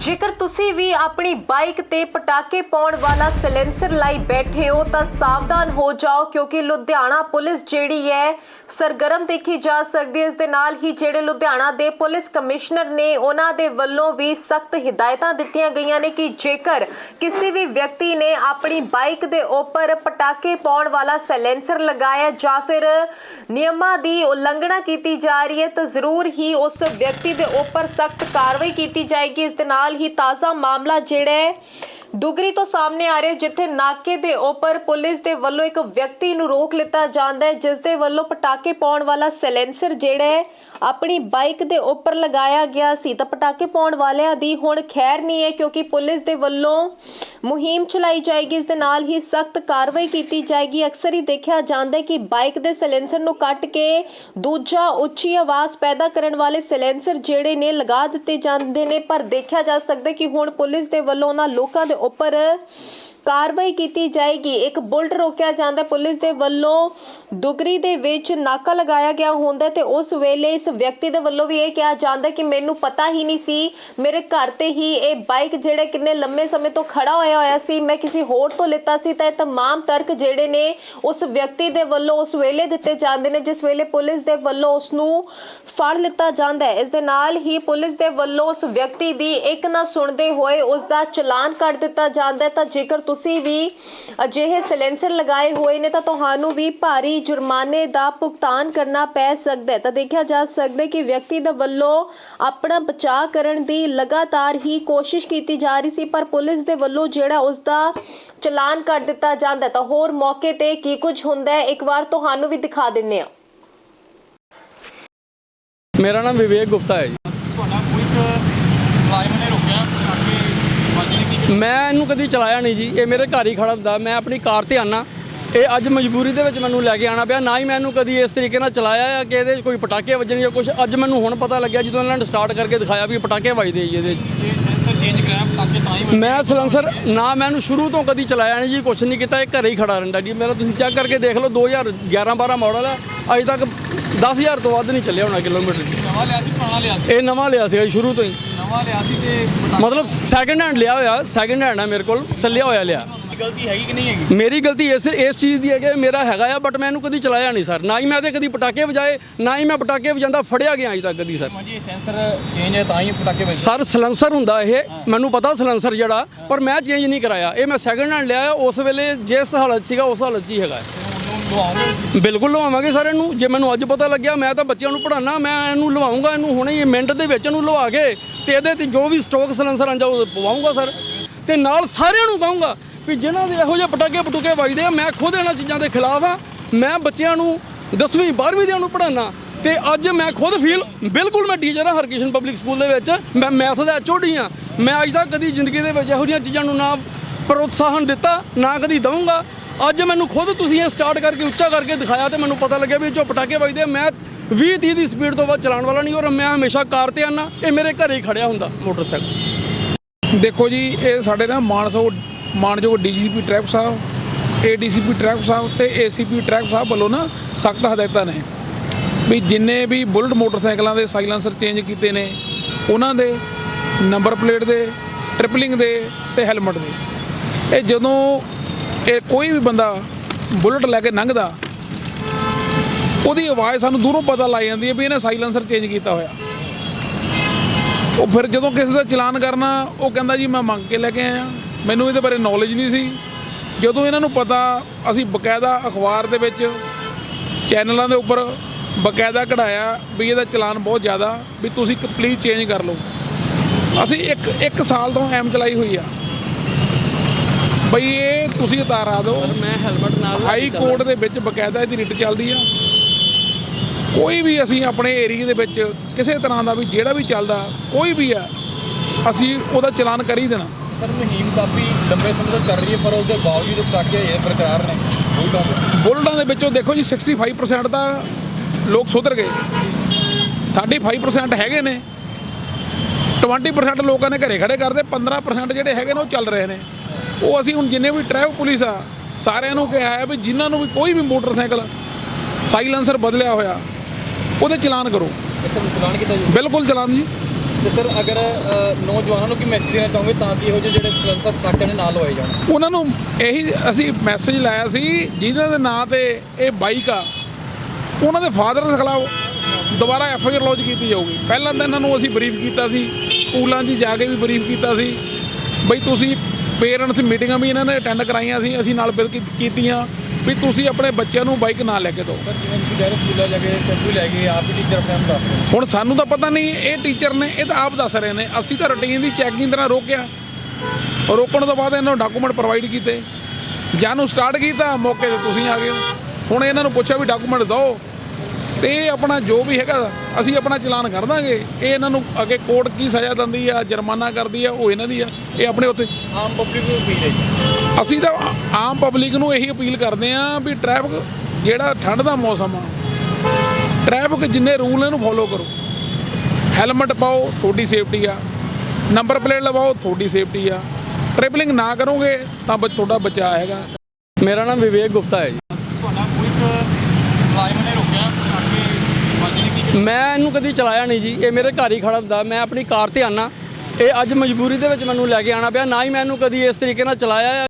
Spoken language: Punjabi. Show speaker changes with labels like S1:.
S1: ਜੇਕਰ ਤੁਸੀਂ ਵੀ ਆਪਣੀ ਬਾਈਕ ਤੇ ਪਟਾਕੇ ਪਾਉਣ ਵਾਲਾ ਸਿਲੈਂਸਰ ਲਾਈ ਬੈਠੇ ਹੋ, ਤਾਂ ਸਾਵਧਾਨ ਹੋ ਜਾਓ, ਕਿਉਂਕਿ ਲੁਧਿਆਣਾ ਪੁਲਿਸ ਜਿਹੜੀ ਹੈ, ਸਰਗਰਮ ਦੇਖੀ ਜਾ ਸਕਦੀ ਹੈ। ਇਸ ਦੇ ਨਾਲ ਹੀ ਜਿਹੜੇ ਲੁਧਿਆਣਾ ਦੇ ਪੁਲਿਸ ਕਮਿਸ਼ਨਰ ਨੇ, ਉਹਨਾਂ ਦੇ ਵੱਲੋਂ ਵੀ ਸਖਤ ਹਦਾਇਤਾਂ ਦਿੱਤੀਆਂ ਗਈਆਂ ਨੇ ਕਿ ਜੇਕਰ ਕਿਸੇ ਵੀ ਵਿਅਕਤੀ ਨੇ ਆਪਣੀ ਬਾਈਕ ਦੇ ਉੱਪਰ ਪਟਾਕੇ ਪਾਉਣ ਵਾਲਾ ਸਿਲੈਂਸਰ ਲਗਾਇਆ ਜਾਂ ਫਿਰ ਨਿਯਮਾਂ ਦੀ ਉਲੰਘਣਾ ਕੀਤੀ ਜਾ ਰਹੀ ਹੈ, ਤਾਂ ਜ਼ਰੂਰ ਹੀ ਉਸ ਵਿਅਕਤੀ ਦੇ ਉੱਪਰ ਸਖਤ ਕਾਰਵਾਈ ਕੀਤੀ ਜਾਏਗੀ। ਇਸ ਦੇ ਨਾਲ ਹੀ ਤਾਜ਼ਾ ਮਾਮਲਾ ਜਿਹੜਾ ਹੈ ਦੁਗਰੀ ਤੋਂ ਸਾਹਮਣੇ ਆ ਰਿਹਾ ਜਿੱਥੇ ਨਾਕੇ ਦੇ ਉੱਪਰ ਪੁਲਿਸ ਦੇ ਵੱਲੋਂ ਇੱਕ ਵਿਅਕਤੀ ਨੂੰ ਰੋਕ ਲਿੱਤਾ ਜਾਂਦਾ ਹੈ, ਜਿਸ ਦੇ ਵੱਲੋਂ ਪਟਾਕੇ ਪਾਉਣ ਵਾਲਾ ਸਿਲੈਂਸਰ ਜਿਹੜਾ ਹੈ, ਆਪਣੀ ਬਾਈਕ ਦੇ ਉੱਪਰ ਲਗਾਇਆ ਗਿਆ ਸੀ। ਤਾਂ ਪਟਾਕੇ ਪਾਉਣ ਵਾਲਿਆਂ ਦੀ ਹੁਣ ਖੈਰ ਨਹੀਂ ਹੈ, ਕਿਉਂਕਿ ਪੁਲਿਸ ਦੇ ਵੱਲੋਂ ਮੁਹਿੰਮ ਚਲਾਈ ਜਾਏਗੀ। ਇਸ ਦੇ ਨਾਲ ਹੀ ਸਖਤ ਕਾਰਵਾਈ ਕੀਤੀ ਜਾਏਗੀ। ਅਕਸਰ ਹੀ ਦੇਖਿਆ ਜਾਂਦਾ ਹੈ ਕਿ ਬਾਈਕ ਦੇ ਸੈਲੈਂਸਰ ਨੂੰ ਕੱਟ ਕੇ ਦੂਜਾ ਉੱਚੀ ਆਵਾਜ਼ ਪੈਦਾ ਕਰਨ ਵਾਲੇ ਸੈਲੈਂਸਰ ਜਿਹੜੇ ਨੇ ਲਗਾ ਦਿੱਤੇ ਜਾਂਦੇ ਨੇ। ਪਰ ਦੇਖਿਆ ਜਾ ਸਕਦਾ ਕਿ ਹੁਣ ਪੁਲਿਸ ਦੇ ਵੱਲੋਂ ਉਹਨਾਂ ਲੋਕਾਂ ਦੇ ਉੱਪਰ ਕਾਰਵਾਈ ਕੀਤੀ ਜਾਏਗੀ ਇੱਕ ਬੁਲਟ ਰੋਕਿਆ ਜਾਂਦਾ ਹੈ ਪੁਲਿਸ ਦੇ ਵੱਲੋਂ ਦੁਗਰੀ ਦੇ ਵਿੱਚ ਨਾਕਾ ਲਗਾਇਆ ਗਿਆ ਹੁੰਦਾ ਹੈ ਤੇ ਉਸ ਵੇਲੇ ਇਸ ਵਿਅਕਤੀ ਦੇ ਵੱਲੋਂ ਵੀ ਇਹ ਕਿਹਾ ਜਾਂਦਾ ਹੈ ਕਿ ਮੈਨੂੰ ਪਤਾ ਹੀ ਨਹੀਂ ਸੀ ਮੇਰੇ ਘਰ ਤੇ ਹੀ ਇਹ ਬਾਈਕ ਜਿਹੜੇ ਕਿੰਨੇ ਲੰਮੇ ਸਮੇਂ ਤੋਂ ਖੜਾ ਹੋਇਆ ਹੋਇਆ ਸੀ ਮੈਂ ਕਿਸੇ ਹੋਰ ਤੋਂ ਲਿੱਤਾ ਸੀ ਤਾਂ ਇਹ तमाम ਤਰਕ ਜਿਹੜੇ ਨੇ ਉਸ ਵਿਅਕਤੀ ਦੇ ਵੱਲੋਂ ਉਸ ਵੇਲੇ ਦਿੱਤੇ ਜਾਂਦੇ ਨੇ ਜਿਸ ਵੇਲੇ ਪੁਲਿਸ ਦੇ ਵੱਲੋਂ ਉਸ ਨੂੰ ਫੜ ਲਿੱਤਾ ਜਾਂਦਾ ਹੈ ਇਸ ਦੇ ਨਾਲ ਹੀ ਪੁਲਿਸ ਦੇ ਵੱਲੋਂ ਉਸ ਵਿਅਕਤੀ ਦੀ ਇੱਕ ਨਾ ਸੁਣਦੇ ਹੋਏ ਉਸ ਦਾ ਚਲਾਨ ਕੱਟ ਦਿੱਤਾ ਜਾਂਦਾ ਹੈ ਤਾਂ ਜੇਕਰ ਤੁਸੀਂ ਵੀ ਅਜਿਹੇ ਸਿਲੈਂਸਰ ਲਗਾਏ ਹੋਏ ਨੇ ਤਾਂ ਤੁਹਾਨੂੰ ਵੀ ਭਾਰੀ ਜੁਰਮਾਨੇ ਦਾ ਭੁਗਤਾਨ ਕਰਨਾ ਪੈ ਸਕਦਾ ਹੈ। ਤਾਂ ਦੇਖਿਆ ਜਾ ਸਕਦਾ ਹੈ ਕਿ ਵਿਅਕਤੀ ਦੇ ਵੱਲੋਂ ਆਪਣਾ ਬਚਾਅ ਕਰਨ ਦੀ ਲਗਾਤਾਰ ਹੀ ਕੋਸ਼ਿਸ਼ ਕੀਤੀ ਜਾ ਰਹੀ ਸੀ, ਪਰ ਪੁਲਿਸ ਦੇ ਵੱਲੋਂ ਜਿਹੜਾ ਉਸ ਦਾ ਚਲਾਨ ਕਰ ਦਿੱਤਾ ਜਾਂਦਾ ਤਾਂ ਹੋਰ ਮੌਕੇ ਤੇ ਕੀ ਕੁਝ ਹੁੰਦਾ ਹੈ, ਇੱਕ ਵਾਰ ਤੁਹਾਨੂੰ ਵੀ ਦਿਖਾ ਦਿੰਨੇ ਆ
S2: ਮੇਰਾ ਨਾਮ ਵਿਵੇਕ ਗੁਪਤਾ ਹੈ ਜੀ
S3: ਤੁਹਾਡਾ ਕੋਈ ਮੁਲਾਜ਼ਮ ਨੇ ਰੋਕਿਆ ਅੱਗੇ ਵੱਜਣੀ ਕੀ
S2: ਮੈਂ ਇਹਨੂੰ ਕਦੀ ਚਲਾਇਆ ਨਹੀਂ ਜੀ। ਇਹ ਮੇਰੇ ਘਰ ਹੀ ਖੜਾ ਹੁੰਦਾ। ਮੈਂ ਆਪਣੀ ਕਾਰ ਤੇ ਆਨਾ। ਇਹ ਅੱਜ ਮਜਬੂਰੀ ਦੇ ਵਿੱਚ ਮੈਨੂੰ ਲੈ ਕੇ ਆਣਾ ਪਿਆ। ਨਾ ਹੀ ਮੈਨੂੰ ਕਦੀ ਇਸ ਤਰੀਕੇ ਨਾਲ ਚਲਾਇਆ ਆ ਕਿ ਇਹਦੇ 'ਚ ਕੋਈ ਪਟਾਕੇ ਵੱਜਣ ਜਾਂ ਕੁਝ ਅੱਜ ਮੈਨੂੰ ਹੁਣ ਪਤਾ ਲੱਗਿਆ ਜਦੋਂ ਇਹਨਾਂ ਨੇ ਸਟਾਰਟ ਕਰਕੇ ਦਿਖਾਇਆ ਵੀ ਪਟਾਕੇ ਵੱਜਦੇ ਜੀ ਇਹਦੇ 'ਚ ਮੈਂ ਸਲੈਂਸਰ ਨਾ ਮੈਂ ਇਹਨੂੰ ਸ਼ੁਰੂ ਤੋਂ ਕਦੀ ਚਲਾਇਆ ਨਹੀਂ ਜੀ। ਕੁਝ ਨਹੀਂ ਕੀਤਾ। ਇਹ ਘਰੇ ਹੀ ਖੜਾ ਰਹਿੰਦਾ ਜੀ। ਮੇਰਾ ਤੁਸੀਂ ਚੈੱਕ ਕਰਕੇ ਦੇਖ ਲਓ। 2011 12 ਮਾਡਲ ਹੈ ਅਜੇ ਤੱਕ 10000 ਤੋਂ ਵੱਧ ਨਹੀਂ ਚੱਲਿਆ ਹੋਣਾ ਕਿਲੋਮੀਟਰ
S3: ਨਵਾਂ ਲਿਆ ਸੀ ਪੁਰਾਣਾ ਲਿਆ ਸੀ।
S2: ਇਹ ਨਵਾਂ ਲਿਆ ਜੀ ਸ਼ੁਰੂ ਤੋਂ ਹੀ।
S3: ਨਵਾਂ ਲਿਆ ਸੀ ਤੇ
S2: ਮਤਲਬ ਸੈਕਿੰਡ ਹੈਂਡ ਲਿਆ ਹੋਇਆ ਸੈਕਿੰਡ ਹੈਂਡ ਹੈ ਮੇਰੇ ਕੋਲ ਚੱਲਿਆ ਹੋਇਆ ਲਿਆ।
S3: ਗਲਤੀ ਹੈਗੀ ਕਿ ਨਹੀਂ ਹੈਗੀ?
S2: ਮੇਰੀ ਗਲਤੀ ਇਸ ਇਸ ਚੀਜ਼ ਦੀ ਹੈ ਕਿ ਮੇਰਾ ਹੈਗਾ ਆ ਬਟ ਮੈਂ ਇਹਨੂੰ ਕਦੀ ਚਲਾਇਆ ਨਹੀਂ ਸਰ ਨਾ ਹੀ ਮੈਂ ਤੇ ਕਦੀ ਪਟਾਕੇ ਵਜਾਏ ਨਾ ਹੀ ਮੈਂ ਪਟਾਕੇ ਵਜਾਉਂਦਾ ਫੜਿਆ ਗਿਆ ਅਜੇ ਤੱਕ ਕਦੀ ਸਰ
S3: ਹਾਂਜੀ ਇਹ ਸੈਂਸਰ ਚੇਂਜ ਹੈ ਤਾਂ ਹੀ ਪਟਾਕੇ ਵੱਜਦੇ।
S2: ਸਰ ਸਲੈਂਸਰ ਹੁੰਦਾ ਇਹ। ਮੈਨੂੰ ਪਤਾ ਸਲੈਂਸਰ ਜਿਹੜਾ ਪਰ ਮੈਂ ਚੇਂਜ ਨਹੀਂ ਕਰਾਇਆ। ਇਹ ਮੈਂ ਸੈਕਿੰਡ ਹੈਂਡ ਲਿਆ ਉਸ ਵੇਲੇ ਜਿਸ ਹਾਲਤ ਸੀਗਾ ਉਸ ਹਾਲਤ 'ਚ ਹੀ ਹੈਗਾ। ਬਿਲਕੁਲ ਲਵਾਵਾਂਗੇ ਸਰ ਇਹਨੂੰ। ਜੇ ਮੈਨੂੰ ਅੱਜ ਪਤਾ ਲੱਗਿਆ, ਮੈਂ ਤਾਂ ਬੱਚਿਆਂ ਨੂੰ ਪੜਾਉਣਾ ਮੈਂ ਇਹਨੂੰ ਲਵਾਉਂਗਾ, ਇਹਨੂੰ ਹੁਣੇ ਹੀ ਮਿੰਟ ਦੇ ਵਿੱਚ ਇਹਨੂੰ ਲਵਾ ਕੇ ਤੇ ਇਹਦੇ ਤੇ ਜੋ ਵੀ ਸਟਾਕ ਸਲੈਂਸਰ ਆਂਦਾ ਉਹ ਪਵਾਉਂਗਾ ਸਰ। ਤੇ ਨਾਲ ਸਾਰਿਆਂ ਨੂੰ ਕਹੂੰਗਾ ਵੀ ਜਿਨ੍ਹਾਂ ਦੇ ਇਹੋ ਜਿਹੇ ਪਟਾਕੇ ਪਟੂਕੇ ਵੱਜਦੇ ਆ, ਮੈਂ ਖੁਦ ਇਹਨਾਂ ਚੀਜ਼ਾਂ ਦੇ ਖਿਲਾਫ ਆ। ਮੈਂ ਬੱਚਿਆਂ ਨੂੰ 10ਵੀਂ 12ਵੀਂ ਦੇ ਨੂੰ ਪੜਾਉਣਾ ਤੇ ਅੱਜ ਮੈਂ ਖੁਦ ਫੀਲ ਬਿਲਕੁਲ ਮੈਂ ਟੀਚਰ ਹਾਂ ਹਰਕਿਸ਼ਨ ਪਬਲਿਕ ਸਕੂਲ ਦੇ ਵਿੱਚ। ਮੈਂ ਮੈਥ ਦਾ ਐਚਓਡੀ ਆ। ਮੈਂ ਅੱਜ ਤੱਕ ਕਦੀ ਜ਼ਿੰਦਗੀ ਦੇ ਵਿੱਚ ਇਹੋ ਜਿਹੀਆਂ ਚੀਜ਼ਾਂ ਨੂੰ ਨਾ ਪ੍ਰੋਤਸਾਹਨ ਦਿੱਤਾ, ਨਾ ਕਦੀ ਦਊਂਗਾ। ਅੱਜ ਮੈਨੂੰ ਖੁਦ ਤੁਸੀਂ ਇਹ ਸਟਾਰਟ ਕਰਕੇ, ਉੱਚਾ ਕਰਕੇ ਦਿਖਾਇਆ ਤੇ ਮੈਨੂੰ ਪਤਾ ਲੱਗਿਆ ਵੀ ਇਹ ਪਟਾਕੇ ਵੱਜਦੇ ਆ। ਮੈਂ 20 30 ਦੀ ਸਪੀਡ ਤੋਂ ਬਾਅਦ ਚਲਾਉਣ ਵਾਲਾ ਨਹੀਂ ਔਰ ਮੈਂ ਹਮੇਸ਼ਾ ਕਾਰ ਤੇ ਆਨਾ, ਇਹ ਮੇਰੇ ਘਰੇ ਹੀ ਖੜਿਆ ਹੁੰਦਾ ਮੋਟਰਸਾਈਕਲ
S4: ਦੇਖੋ ਜੀ, ਇਹ ਸਾਡੇ ਨਾ ਮਾਨਸੋ, ਮਾਨਯੋਗ ਡੀਜੀਪੀ ਟ੍ਰੈਫਿਕ ਸਾਹਿਬ, ਏਡੀਸੀਪੀ ਟ੍ਰੈਫਿਕ ਸਾਹਿਬ ਤੇ ਏਸੀਪੀ ਟ੍ਰੈਫਿਕ ਸਾਹਿਬ ਵੱਲੋਂ ਨਾ ਸਖਤ ਹਦਾਇਤਾਂ ਨੇ ਵੀ ਜਿੰਨੇ ਵੀ ਬੁਲਟ ਮੋਟਰਸਾਈਕਲਾਂ ਦੇ ਸਾਈਲੈਂਸਰ ਚੇਂਜ ਕੀਤੇ ਨੇ, ਉਹਨਾਂ ਦੇ ਨੰਬਰ ਪਲੇਟ ਦੇ, ਟ੍ਰਿਪਲਿੰਗ ਦੇ ਤੇ ਹੈਲਮਟ ਦੇ ਇਹ ਜਦੋਂ ਇਹ ਕੋਈ ਵੀ ਬੰਦਾ ਬੁਲਟ ਲੈ ਕੇ ਲੰਘਦਾ, ਉਹਦੀ ਆਵਾਜ਼ ਸਾਨੂੰ ਦੂਰੋਂ ਪਤਾ ਲੱਗ ਜਾਂਦੀ ਹੈ ਵੀ ਇਹਨੇ ਸਾਈਲੈਂਸਰ ਚੇਂਜ ਕੀਤਾ ਹੋਇਆ। ਉਹ ਫਿਰ ਜਦੋਂ ਕਿਸੇ ਦਾ ਚਲਾਨ ਕਰਨਾ, ਉਹ ਕਹਿੰਦਾ ਜੀ ਮੈਂ ਮੰਗ ਕੇ ਲੈ ਕੇ ਆਇਆ। ਮੈਨੂੰ ਇਹਦੇ ਬਾਰੇ ਨੌਲੇਜ ਨਹੀਂ ਸੀ। ਜਦੋਂ ਇਹਨਾਂ ਨੂੰ ਪਤਾ, ਅਸੀਂ ਬਕਾਇਦਾ ਅਖਬਾਰ ਦੇ ਵਿੱਚ ਚੈਨਲਾਂ ਦੇ ਉੱਪਰ ਬਕਾਇਦਾ ਕਢਾਇਆ ਵੀ ਇਹਦਾ ਚਲਾਨ ਬਹੁਤ ਜ਼ਿਆਦਾ, ਵੀ ਤੁਸੀਂ ਪਲੀਜ਼ ਚੇਂਜ ਕਰ ਲਓ। ਅਸੀਂ ਇੱਕ ਇੱਕ ਸਾਲ ਤੋਂ ਐਮ ਚਲਾਈ ਹੋਈ ਆ। ਬਈ ਇਹ ਤੁਸੀਂ ਉਤਾਰਾ ਦਿਓ।
S2: ਮੈਂ ਹੈਲਮਟ ਨਾਲ
S4: ਹਾਈ ਕੋਰਟ ਦੇ ਵਿੱਚ ਬਕਾਇਦਾ ਇਹਦੀ ਰਿਟ ਚੱਲਦੀ ਆ। ਕੋਈ ਵੀ ਅਸੀਂ ਆਪਣੇ ਏਰੀਆ ਦੇ ਵਿੱਚ ਕਿਸੇ ਤਰ੍ਹਾਂ ਦਾ ਵੀ ਜਿਹੜਾ ਵੀ ਚੱਲਦਾ ਕੋਈ ਵੀ ਆ ਅਸੀਂ ਉਹਦਾ ਚਲਾਨ ਕਰ ਹੀ ਦੇਣਾ।
S3: ਸਰ ਮੁਹਿੰਮ ਕਾਫੀ ਲੰਬੇ ਸਮੇਂ ਤੋਂ ਚੱਲ ਰਹੀ ਹੈ ਪਰ ਉਸ ਦੇ ਬਾਵਜੂਦ ਪਟਾਕੇ ਇਹ ਬਰਕਰਾਰ ਨੇ।
S4: ਬੁਲਟਾਂ ਦੇ ਵਿੱਚੋਂ ਦੇਖੋ ਜੀ 65% ਤਾਂ ਲੋਕ ਸੁਧਰ ਗਏ। 35% ਹੈਗੇ ਨੇ। 20% ਲੋਕਾਂ ਨੇ ਘਰੇ ਖੜੇ ਕਰਦੇ 15% ਜਿਹੜੇ ਹੈਗੇ ਨੇ ਉਹ ਚੱਲ ਰਹੇ ਨੇ। ਉਹ ਅਸੀਂ ਹੁਣ ਜਿੰਨੇ ਵੀ ਟ੍ਰੈਫਿਕ ਪੁਲਿਸ ਆ ਸਾਰਿਆਂ ਨੂੰ ਕਿਹਾ ਹੈ ਵੀ ਜਿਨ੍ਹਾਂ ਨੂੰ ਵੀ ਕੋਈ ਵੀ ਮੋਟਰਸਾਈਕਲ ਸਾਈਲੈਂਸਰ ਬਦਲਿਆ ਹੋਇਆ ਉਹਦੇ ਚਲਾਨ ਕਰੋ।
S3: ਇੱਥੇ ਚਲਾਨ ਕੀਤਾ ਜੀ?
S4: ਬਿਲਕੁਲ ਚਲਾਨ ਜੀ।
S3: ਤੇ ਸਰ ਅਗਰ ਨੌਜਵਾਨਾਂ ਨੂੰ ਕੀ ਮੈਸੇਜ ਦੇਣਾ ਚਾਹੋਗੇ ਤਾਂ ਕਿ ਇਹੋ ਜਿਹੇ ਜਿਹੜੇ ਸਲੈਂਸਰ ਟਰੱਕਾਂ ਦੇ ਨਾਲ ਲਵਾਏ ਜਾਣ?
S4: ਉਹਨਾਂ ਨੂੰ ਇਹੀ ਅਸੀਂ ਮੈਸੇਜ ਲਾਇਆ ਸੀ ਜਿਹਨਾਂ ਦੇ ਨਾਂ ਤੇ ਇਹ ਬਾਈਕ ਆ ਉਹਨਾਂ ਦੇ ਫਾਦਰ ਦੇ ਖਿਲਾਫ ਦੁਬਾਰਾ ਐਫ ਆਈ ਆਰ ਲੌਂਚ ਕੀਤੀ ਜਾਊਗੀ। ਪਹਿਲਾਂ ਤਾਂ ਇਹਨਾਂ ਨੂੰ ਅਸੀਂ ਬਰੀਫ ਕੀਤਾ ਸੀ ਸਕੂਲਾਂ 'ਚ ਜਾ ਕੇ ਵੀ ਬਰੀਫ ਕੀਤਾ ਸੀ ਬਈ ਤੁਸੀਂ ਪੇਰੈਂਟਸ ਮੀਟਿੰਗਾਂ ਵੀ ਇਹਨਾਂ ਨੇ ਅਟੈਂਡ ਕਰਾਈਆਂ ਸੀ ਅਸੀਂ ਨਾਲ ਬਿਲ ਕੀ- ਕੀਤੀਆਂ। ਵੀ ਤੁਸੀਂ ਆਪਣੇ ਬੱਚਿਆਂ ਨੂੰ ਬਾਈਕ ਨਾ ਲੈ ਕੇ ਦਿਓ। ਹੁਣ ਸਾਨੂੰ ਤਾਂ ਪਤਾ ਨਹੀਂ ਇਹ ਟੀਚਰ ਨੇ ਇਹ ਤਾਂ ਆਪ ਦੱਸ ਰਹੇ ਨੇ। ਅਸੀਂ ਤਾਂ ਰੁਟੀਨ ਦੀ ਚੈਕਿੰਗ ਤਰ੍ਹਾਂ ਰੋਕਿਆ। ਰੋਕਣ ਤੋਂ ਬਾਅਦ ਇਹਨਾਂ ਨੂੰ ਡਾਕੂਮੈਂਟ ਪ੍ਰੋਵਾਈਡ ਕੀਤੇ। ਜਾਂ ਨੂੰ ਸਟਾਰਟ ਕੀਤਾ ਮੌਕੇ ਤੇ ਤੁਸੀਂ ਆ ਗਏ। ਹੁਣ ਇਹਨਾਂ ਨੂੰ ਪੁੱਛਿਆ ਵੀ ਡਾਕੂਮੈਂਟ ਦਿਓ। ਤੇ ਇਹ ਆਪਣਾ ਜੋ ਵੀ ਹੈਗਾ ਅਸੀਂ ਆਪਣਾ ਚਲਾਨ ਕਰ ਦਾਂਗੇ। ਇਹ ਇਹਨਾਂ ਨੂੰ ਅੱਗੇ ਕੋਰਟ ਕੀ ਸਜ਼ਾ ਦਿੰਦੀ ਆ ਜੁਰਮਾਨਾ ਕਰਦੀ ਆ ਉਹ ਇਹਨਾਂ ਦੀ ਆ। ਇਹ ਆਪਣੇ ਉੱਤੇ
S3: ਆਮ ਪਬਲਿਕ ਨੂੰ ਅਪੀਲ ਹੈ
S4: ਅਸੀਂ ਤਾਂ ਆਮ ਪਬਲਿਕ ਨੂੰ ਇਹੀ ਅਪੀਲ ਕਰਦੇ ਆ ਵੀ ਟ੍ਰੈਫਿਕ ਜਿਹੜਾ ਠੰਡ ਦਾ ਮੌਸਮ ਆ ਟ੍ਰੈਫਿਕ ਜਿੰਨੇ ਰੂਲ ਨੇ ਇਹਨੂੰ ਫੋਲੋ ਕਰੋ। ਹੈਲਮਟ ਪਾਓ ਤੁਹਾਡੀ ਸੇਫਟੀ ਆ। ਨੰਬਰ ਪਲੇਟ ਲਵਾਓ ਤੁਹਾਡੀ ਸੇਫਟੀ ਆ। ਟ੍ਰਿਪਲਿੰਗ ਨਾ ਕਰੋਗੇ ਤਾਂ ਬ- ਤੁਹਾਡਾ ਬਚਾਅ ਹੈਗਾ।
S2: ਮੇਰਾ ਨਾਮ ਵਿਵੇਕ ਗੁਪਤਾ ਹੈ ਜੀ।
S3: ਤੁਹਾਡਾ ਕੋਈ ਮੁਲਾਜ਼ਮ ਨੇ ਰੋਕਿਆ ਤਾਂ ਕਿ ਵਾਜੀ ਦੀ
S2: ਮੈਂ ਇਹਨੂੰ ਕਦੀ ਚਲਾਇਆ ਨਹੀਂ ਜੀ, ਇਹ ਮੇਰੇ ਘਰ ਹੀ ਖੜਾ ਹੁੰਦਾ, ਮੈਂ ਆਪਣੀ ਕਾਰ ਤੇ ਆਨਾ। ਇਹ ਅੱਜ ਮਜਬੂਰੀ ਦੇ ਵਿੱਚ ਮੈਨੂੰ ਲੈ ਕੇ ਆਣਾ ਪਿਆ, ਨਾ ਹੀ ਮੈਂ ਇਹਨੂੰ ਕਦੀ ਇਸ ਤਰੀਕੇ ਨਾਲ ਚਲਾਇਆ